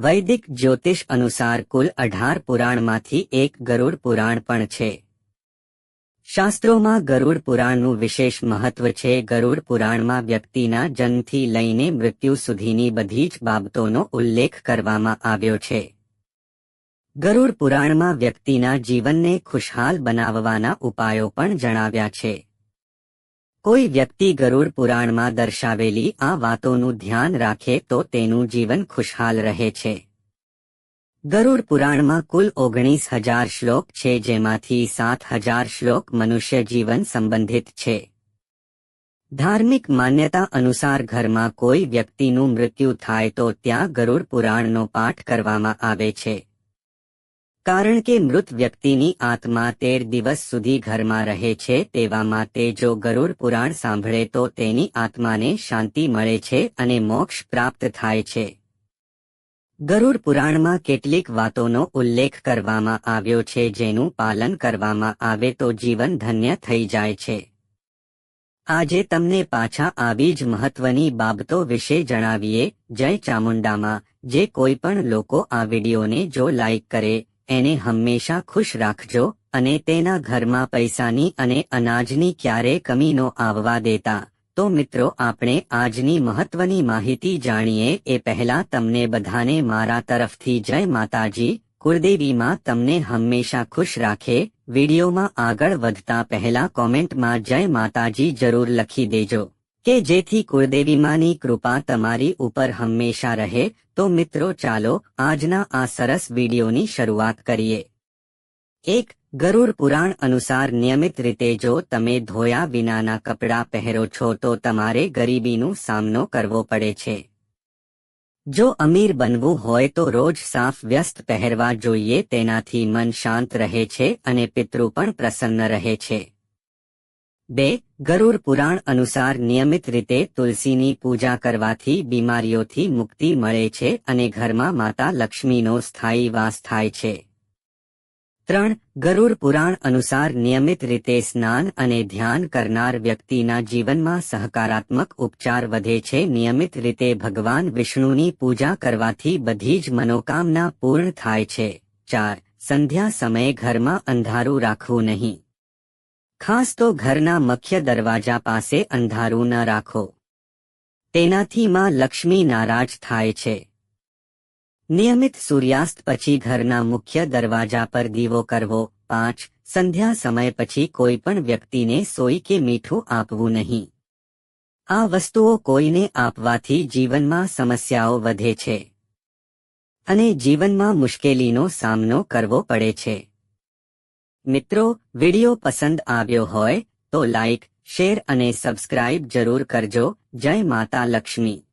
વૈદિક જ્યોતિષ અનુસાર કુલ અઢાર પુરાણમાંથી એક ગરુડ પુરાણ પણ છે. શાસ્ત્રોમાં ગરુડ પુરાણનું વિશેષ મહત્વ છે. ગરુડ પુરાણમાં વ્યક્તિના જન્મથી લઈને મૃત્યુ સુધીની બધી જ બાબતોનો ઉલ્લેખ કરવામાં આવ્યો છે. ગરુડ પુરાણમાં વ્યક્તિના જીવનને ખુશહાલ બનાવવાના ઉપાયો પણ જણાવ્યા છે. કોઈ વ્યક્તિ ગરુડ પુરાણમાં દર્શાવેલી આ વાતોનું ધ્યાન રાખે તો તેનું જીવન ખુશહાલ રહે છે. ગરુડ પુરાણમાં કુલ ઓગણીસ હજાર શ્લોક છે જેમાંથી સાત હજાર શ્લોક મનુષ્ય જીવન સંબંધિત છે. ધાર્મિક માન્યતા અનુસાર ઘરમાં કોઈ વ્યક્તિનું મૃત્યુ થાય તો ત્યાં ગરુડ પુરાણનો પાઠ કરવામાં આવે છે. કારણ કે મૃત વ્યક્તિની આત્મા તેર દિવસ સુધી ઘરમાં રહે છે, તેવામાં તે જો ગરુડ પુરાણ સાંભળે તો તેની આત્માને શાંતિ મળે છે અને મોક્ષ પ્રાપ્ત થાય છે. ગરુડ પુરાણમાં કેટલીક વાતોનો ઉલ્લેખ કરવામાં આવ્યો છે જેનું પાલન કરવામાં આવે તો જીવન ધન્ય થઈ જાય છે. આજે તમને પાછા આવી જ મહત્વની બાબતો વિશે જણાવીએ, જય ચામુંડામાં, જે કોઈ પણ લોકો આ વિડીયોને જો લાઇક કરે એને હંમેશા ખુશ રાખજો અને તેના ઘરમાં પૈસાની અને અનાજની ક્યારે કમી નો આવવા દેતા. તો મિત્રો, આપણે આજની મહત્વની માહિતી જાણીએ, એ પહેલા તમને બધાને મારા તરફથી જય માતાજી. કુળદેવીમાં તમને હંમેશા ખુશ રાખે. વિડીયોમાં આગળ વધતા પહેલા કોમેન્ટમાં જય માતાજી જરૂર લખી દેજો. કે જેથી કુળદેવીમાંની કૃપા તમારી ઉપર હંમેશા રહે, તો મિત્રો ચાલો આજના આ સરસ વિડીયોની શરૂઆત કરીએ. એક, ગરુડ પુરાણ અનુસાર નિયમિત રીતે જો તમે ધોયા વિનાના કપડાં પહેરો છો તો તમારે ગરીબીનો સામનો કરવો પડે છે. જો અમીર બનવું હોય તો રોજ સાફ વ્યસ્ત પહેરવા જોઈએ, તેનાથી મન શાંત રહે છે અને પિતૃ પણ પ્રસન્ન રહે છે. બે, ગરુડ પુરાણ અનુસાર નિયમિત રીતે તુલસીની પૂજા કરવાથી બીમારીઓથી મુક્તિ મળે છે અને ઘરમાં માતા લક્ષ્મીનો સ્થાયી વાસ થાય છે. ત્રણ, ગરુડ પુરાણ અનુસાર નિયમિત રીતે સ્નાન અને ધ્યાન કરનાર વ્યક્તિના જીવનમાં સહકારાત્મક ઉપચાર વધે છે. નિયમિત રીતે ભગવાન વિષ્ણુની પૂજા કરવાથી બધી જ મનોકામના પૂર્ણ થાય છે. ચાર, સંધ્યા સમયે ઘરમાં અંધારું રાખવું નહીં. ખાસ તો ઘરના મુખ્ય દરવાજા પાસે અંધારું ન રાખો. તેનાથી માં લક્ષ્મી નારાજ થાય છે. નિયમિત સૂર્યાસ્ત પછી ઘરના મુખ્ય દરવાજા પર દીવો કરવો, પાંચ, સંધ્યા સમય પછી કોઈ પણ વ્યક્તિને સોઈ કે મીઠું આપવું નહીં. આ વસ્તુઓ કોઈને આપવાથી જીવનમાં સમસ્યાઓ વધે છે. અને જીવનમાં મુશ્કેલીનો સામનો કરવો પડે છે. મિત્રો, વિડિયો પસંદ આવ્યો હોય તો લાઇક શેર અને સબસ્ક્રાઇબ જરૂર કરજો. જય માતા લક્ષ્મી.